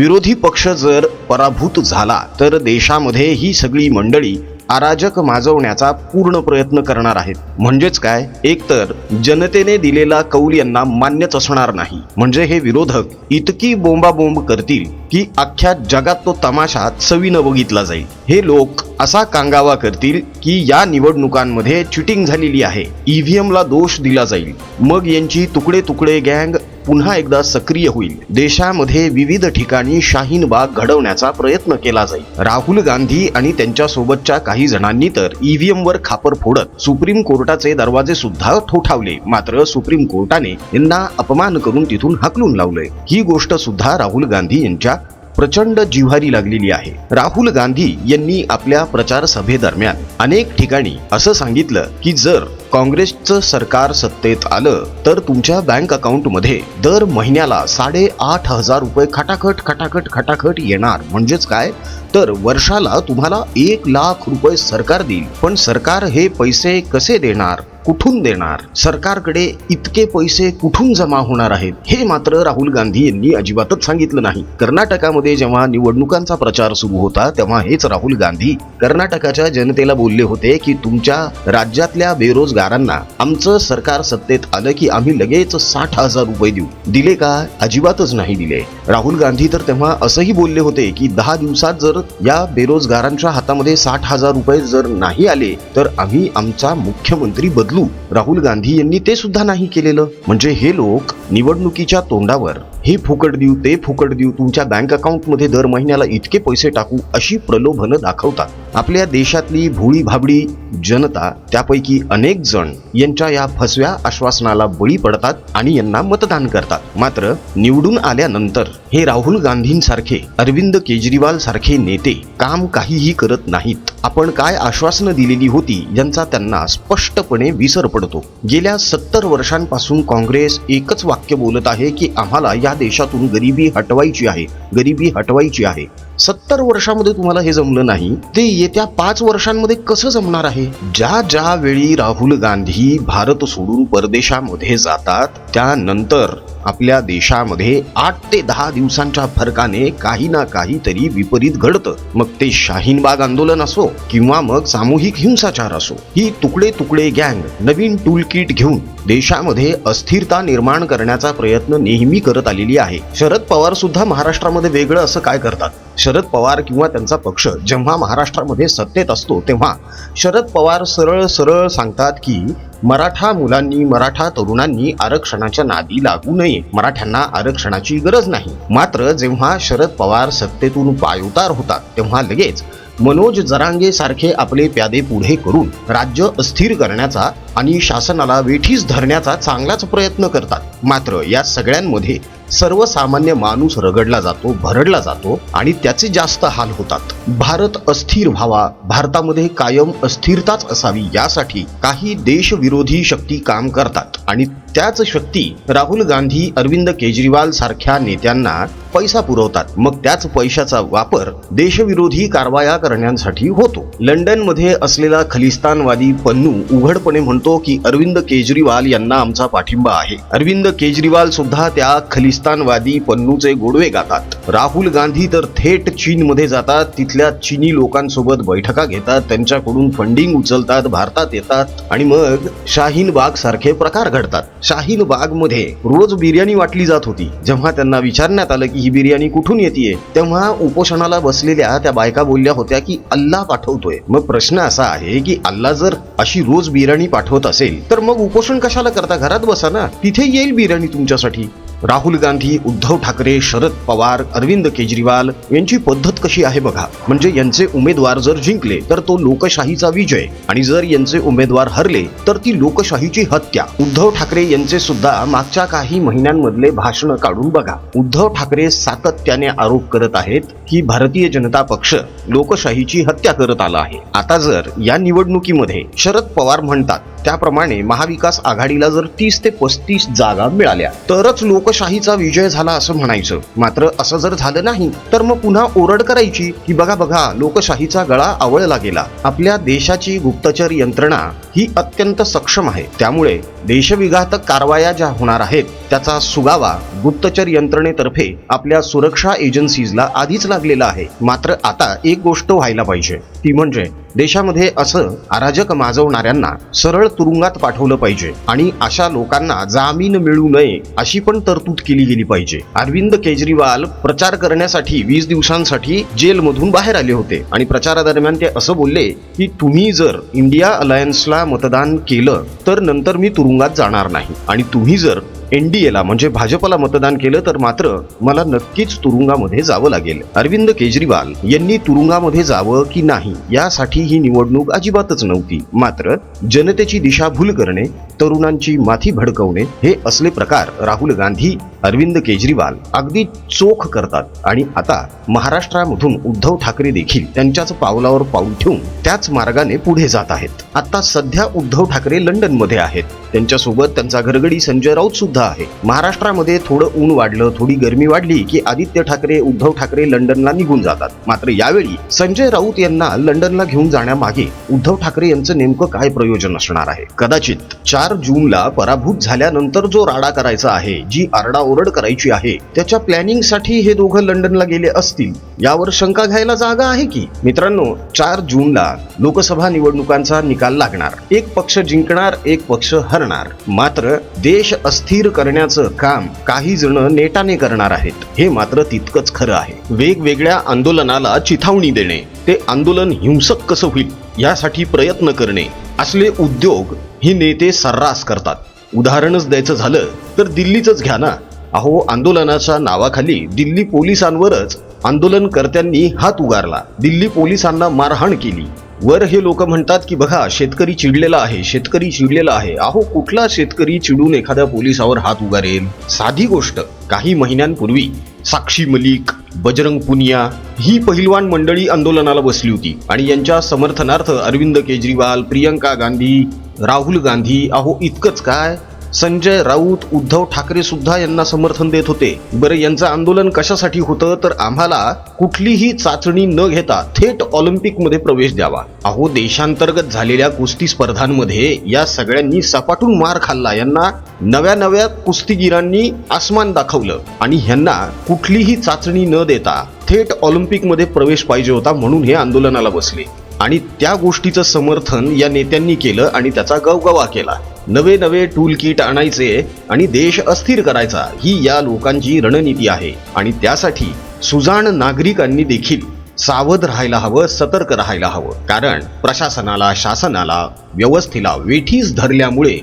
विरोधी पक्ष जर पराभूत झाला तर देशामध्ये ही सगळी मंडळी अराजक माजवण्याचा पूर्ण प्रयत्न करणार आहेत. म्हणजेच काय? एकतर जनतेने दिलेला कौल यांना मान्यच असणार नाही. म्हणजे हे विरोधक इतकी बोंबाबोंब करतील की अख्ख्या जगात तो तमाशा चवीनं बघितला जाईल. हे लोक असा कांगावा करतील की या निवडणुकांमध्ये चिटिंग झालेली आहे. ईव्हीएम ला दोष दिला जाईल. मग यांची तुकडे तुकडे गँग पुन्हा एकदा सक्रिय होईल. देशामध्ये विविध ठिकाणी शाहीन बाग घडवण्याचा प्रयत्न केला जाईल. राहुल गांधी आणि त्यांच्या सोबतच्या काही जणांनी तर ईव्हीएम वर खापर फोडत सुप्रीम कोर्टाचे दरवाजे सुद्धा ठोठावले. मात्र सुप्रीम कोर्टाने यांना अपमान करून तिथून हकलून लावलंय. ही गोष्ट सुद्धा राहुल गांधी यांच्या प्रचंड जिव्हारी लागलेली आहे. राहुल गांधी यांनी आपल्या प्रचार सभेदरम्यान अनेक ठिकाणी असं सांगितलं की जर काँग्रेसचं सरकार सत्तेत आलं तर तुमच्या बँक अकाउंटमध्ये दर महिन्याला साडेआठ हजार रुपये खटाखट खटाखट खटाखट येणार. म्हणजेच काय? तर वर्षाला तुम्हाला एक लाख रुपये सरकार देईल. पण सरकार हे पैसे कसे देणार? कुठून देणार? सरकारकडे इतके पैसे कुठून जमा होणार आहेत? हे मात्र राहुल गांधी यांनी अजिबातच सांगितलं नाही. कर्नाटकामध्ये जेव्हा निवडणुकांचा प्रचार सुरू होता तेव्हा हेच राहुल गांधी कर्नाटकाच्या जनतेला बोलले होते की तुमच्या राज्यातल्या बेरोजगारांना आमचं सरकार सत्तेत आलं की आम्ही लगेच साठ हजार रुपये देऊ. दिले का? अजिबातच नाही दिले. राहुल गांधी तर तेव्हा असंही बोलले होते की दहा दिवसात जर या बेरोजगारांच्या हातामध्ये साठ हजार रुपये जर नाही आले तर आम्ही आमचा मुख्यमंत्री बदल. राहुल गांधी यांनी ते सुद्धा नाही केलेलं. म्हणजे हे लोक निवडणुकीच्या तोंडावर हे फुकट देऊ ते फुकट देऊ तुमच्या बँक अकाउंटमध्ये दर महिन्याला इतके पैसे टाकू अशी प्रलोभनं दाखवतात. आपल्या देशातली भोळी भाबडी जनता त्यापैकी अनेक जण यांच्या या फसव्या आश्वासनाला बळी पडतात आणि यांना मतदान करतात. मात्र निवडून आल्यानंतर हे राहुल गांधींसारखे अरविंद केजरीवाल सारखे नेते काम काहीही करत नाहीत. आपण काय आश्वासनं दिलेली होती यांचा त्यांना स्पष्टपणे विसर पडतो. गेल्या सत्तर वर्षांपासून काँग्रेस एकच वाक्य बोलत आहे की आम्हाला या देशातून गरिबी हटवायची आहे. गरिबी हटवायची आहे. सत्तर वर्षामध्ये तुम्हाला हे जमलं नाही. ते येत्या पाच वर्षांमध्ये कसं जमणार आहे? ज्या ज्या वेळी राहुल गांधी भारत सोडून परदेशामध्ये जातात त्यानंतर आपल्या देशामध्ये आठ ते दहा दिवसांच्या फरकाने काही ना काहीतरी विपरीत घडतं. मग ते शाहीनबाग आंदोलन असो किंवा मग सामूहिक हिंसाचार असो ही तुकडे तुकडे गँग नवीन टूल किट घेऊन देशामध्ये अस्थिरता निर्माण करण्याचा प्रयत्न नेहमी करत आलेली आहे. शरद पवार सुद्धा महाराष्ट्रामध्ये वेगळं असं काय करतात? शरद पवार किंवा त्यांचा पक्ष जेव्हा महाराष्ट्रामध्ये सत्तेत असतो तेव्हा शरद पवार सरळ सरळ सांगतात की मराठा मुलांनी मराठा तरुणांनी आरक्षणाच्या नादी लागू नये. मराठ्यांना आरक्षणाची गरज नाही. मात्र जेव्हा शरद पवार सत्तेतून पायउतार होतात तेव्हा लगेच मनोज जरांगे सारखे आपले प्यादे पुढे करून राज्य अस्थिर करण्याचा आणि शासनाला वेठीस धरण्याचा चांगलाच प्रयत्न करतात. मात्र या सगळ्यांमध्ये सर्वसामान्य माणूस रगडला जातो भरडला जातो आणि त्याचे जास्त हाल होतात. भारत अस्थिर व्हावा भारतामध्ये कायम अस्थिरताच असावी यासाठी काही देशविरोधी शक्ती काम करतात आणि त्याच शक्ती राहुल गांधी अरविंद केजरीवाल सारख्या नेत्यांना पैसा पुरवतात. मग त्याच पैशाचा वापर देशविरोधी कारवाया करण्यासाठी होतो. लंडनमध्ये असलेला खलिस्तानवादी पन्नू उघडपणे म्हणतो की अरविंद केजरीवाल यांना आमचा पाठिंबा आहे. अरविंद केजरीवाल सुद्धा त्या खलिस्तानवादी पन्नूचे गोडवे गातात. राहुल गांधी तर थेट चीन मध्ये जातात. तिथल्या चीनी लोकांसोबत बैठका घेतात. त्यांच्याकडून फंडिंग उचलतात. भारतात येतात. आणि मग शाहीन बाग सारखे प्रकार घडतात. शाहीन बागमध्ये रोज बिर्याणी वाटली जात होती. जेव्हा त्यांना विचारण्यात आलं की ही बिर्याणी कुठून येते तेव्हा उपोषणाला बसलेल्या त्या बायका बोलल्या होत्या की अल्ला पाठवतोय. मग प्रश्न असा आहे की अल्ला जर अशी रोज बिर्याणी पाठवत असेल तर मग उपोषण कशाला करता? घरात बसा ना. तिथे येईल बिर्याणी तुमच्यासाठी. राहुल गांधी उद्धव ठाकरे शरद पवार अरविंद केजरीवाल यांची पद्धत कशी आहे बघा. म्हणजे यांचे उमेदवार जर जिंकले तर तो लोकशाहीचा विजय. आणि जर यांचे उमेदवार हरले तर ती लोकशाहीची हत्या. उद्धव ठाकरे यांचे सुद्धा मागच्या काही महिन्यांमधले भाषण काढून बघा. उद्धव ठाकरे सातत्याने आरोप करत आहेत की भारतीय जनता पक्ष लोकशाहीची हत्या करत आला आहे. आता जर या निवडणुकीमध्ये शरद पवार म्हणतात त्याप्रमाणे महाविकास आघाडीला जर तीस ते पस्तीस जागा मिळाल्या तरच लोकशाहीचा विजय झाला असं म्हणायचं. मात्र असं जर झालं नाही तर मग पुन्हा ओरड करायची की बघा बघा लोकशाहीचा गळा आवळला गेला. आपल्या देशाची गुप्तचर यंत्रणा ही अत्यंत सक्षम आहे. त्यामुळे देशविघातक कारवाया ज्या होणार आहेत त्याचा सुगावा गुप्तचर यंत्रणेतर्फे आपल्या सुरक्षा एजन्सीजला आधीच लागलेला आहे. मात्र आता एक गोष्ट व्हायला पाहिजे. ती म्हणजे देशामध्ये असं अराजक माजवणाऱ्यांना सरळ तुरुंगात पाठवलं पाहिजे आणि अशा लोकांना जामीन मिळू नये अशी पण तरतूद केली गेली पाहिजे. अरविंद केजरीवाल प्रचार करण्यासाठी वीस दिवसांसाठी जेलमधून बाहेर आले होते आणि प्रचारादरम्यान ते असं बोलले की तुम्ही जर इंडिया अलायन्सला मतदान केलं तर नंतर मी तुरुंगात जाणार नाही आणि तुम्ही जर एनडीएला म्हणजे भाजपला मतदान केलं तर मात्र मला नक्कीच तुरुंगामध्ये जावं लागेल. अरविंद केजरीवाल यांनी तुरुंगामध्ये जावं की नाही यासाठी ही निवडणूक अजिबातच नव्हती. मात्र जनतेची दिशाभूल करणे तरुणांची माथी भडकवणे हे असले प्रकार राहुल गांधी अरविंद केजरीवाल अगदी चोख करतात. आणि आता महाराष्ट्रामधून उद्धव ठाकरे देखील त्यांच्याच पावलावर पाऊल ठेवून त्याच मार्गाने पुढे जात आहेत. आता सध्या उद्धव ठाकरे लंडनमध्ये आहेत. त्यांच्यासोबत त्यांचा घरगडी संजय राऊत सुद्धा आहे. महाराष्ट्रामध्ये थोडं ऊन वाढलं थोडी गरमी वाढली की आदित्य ठाकरे उद्धव ठाकरे लंडनला निघून जातात. मात्र यावेळी संजय राऊत यांना लंडनला घेऊन जाण्यामागे उद्धव ठाकरे यांचं नेमकं काय प्रयोजन असणार आहे? कदाचित चार जूनला पराभूत झाल्यानंतर जो राडा करायचा आहे जी आरडाओरड करायची आहे. त्याच्या प्लॅनिंगसाठी हे दोघं लंडनला गेले असतील. यावर शंका घ्यायला जागा आहे की? मित्रांनो चार जूनला लोकसभा निवडणुकांचा निकाल लागणार. एक पक्ष जिंकणार एक पक्ष हरणार. मात्र देश अस्थिर करण्याचं काम काही जण नेटाने करणार आहेत. हे मात्र तितकंच खरं आहे. वेगवेगळ्या आंदोलनाला चिथावणी देणे ते आंदोलन हिंसक कसं होईल यासाठी प्रयत्न करणे असले उद्योग ही नेते सर्रास करतात. उदाहरणच द्यायचं झालं तर दिल्लीचंच घ्या ना. अहो आंदोलनाच्या नावाखाली दिल्ली पोलिसांवरच आंदोलनकर्त्यांनी हात उगारला. दिल्ली पोलिसांना मारहाण केली. वर हे लोक म्हणतात की बघा शेतकरी चिडलेला आहे शेतकरी चिडलेला आहे. अहो कुठला शेतकरी चिडून एखाद्या पोलिसावर हात उगारेल? साधी गोष्ट. काही महिन्यांपूर्वी साक्षी मलिक बजरंग पुनिया ही पहिलवान मंडळी आंदोलनाला बसली होती. आणि यांच्या समर्थनार्थ अरविंद केजरीवाल प्रियंका गांधी राहुल गांधी अहो इतकंच काय? संजय राऊत उद्धव ठाकरे सुद्धा यांना समर्थन देत होते. बरं यांचं आंदोलन कशासाठी होतं? तर आम्हाला कुठलीही चाचणी न घेता थेट ऑलिम्पिकमध्ये प्रवेश द्यावा. अहो देशांतर्गत झालेल्या कुस्ती स्पर्धांमध्ये या सगळ्यांनी सपाटून मार खाल्ला. यांना नव्या नव्या कुस्तीगिरांनी आसमान दाखवलं. आणि ह्यांना कुठलीही चाचणी न देता थेट ऑलिम्पिकमध्ये प्रवेश पाहिजे होता म्हणून हे आंदोलनाला बसले. आणि त्या गोष्टीचं समर्थन या नेत्यांनी केलं आणि त्याचा गवगवा केला. नवे नवे टूल किट आणायचे आणि देश अस्थिर करायचा ही या लोकांची रणनीती आहे. आणि त्यासाठी सुजाण नागरिकांनी देखील सावध राहायला हवं सतर्क राहायला हवं. कारण प्रशासनाला शासनाला व्यवस्थेला वेठीस धरल्यामुळे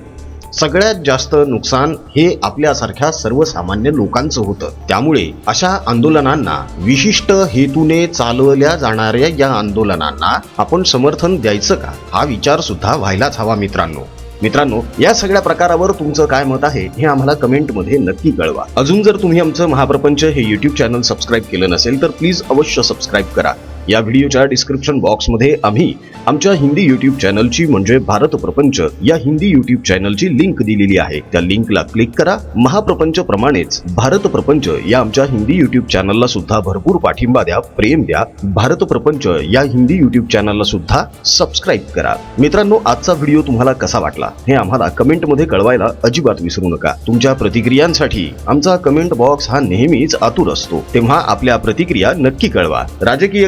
सगळ्यात जास्त नुकसान हे आपल्यासारख्या सर्वसामान्य लोकांचं होतं. त्यामुळे अशा आंदोलनांना विशिष्ट हेतूने चालवल्या जाणाऱ्या या आंदोलनांना आपण समर्थन द्यायचं का? हा विचार सुद्धा व्हायलाच हवा मित्रांनो. मित्रांनो या सगळ्या प्रकारावर तुमचं काय मत आहे हे आम्हाला कमेंटमध्ये नक्की कळवा. अजून जर तुम्ही आमचं महाप्रपंच हे युट्यूब चॅनल सबस्क्राईब केलं नसेल तर प्लीज अवश्य सबस्क्राईब करा. या व्हिडिओच्या डिस्क्रिप्शन बॉक्समध्ये आम्ही आमच्या हिंदी युट्यूब चॅनलची म्हणजे भारत प्रपंच या हिंदी युट्यूब चॅनलची लिंक दिलेली आहे. त्या लिंकला क्लिक करा. महाप्रपंच प्रमाणेच भारत प्रपंच या आमच्या हिंदी युट्यूब चॅनलला सुद्धा भरपूर पाठिंबा द्या प्रेम द्या. भारत प्रपंच या हिंदी युट्यूब चॅनलला सुद्धा सबस्क्राईब करा. मित्रांनो आजचा व्हिडिओ तुम्हाला कसा वाटला हे आम्हाला कमेंटमध्ये कळवायला अजिबात विसरू नका. तुमच्या प्रतिक्रियांसाठी आमचा कमेंट बॉक्स हा नेहमीच आतुर असतो. तेव्हा आपल्या प्रतिक्रिया नक्की कळवा. राजकीय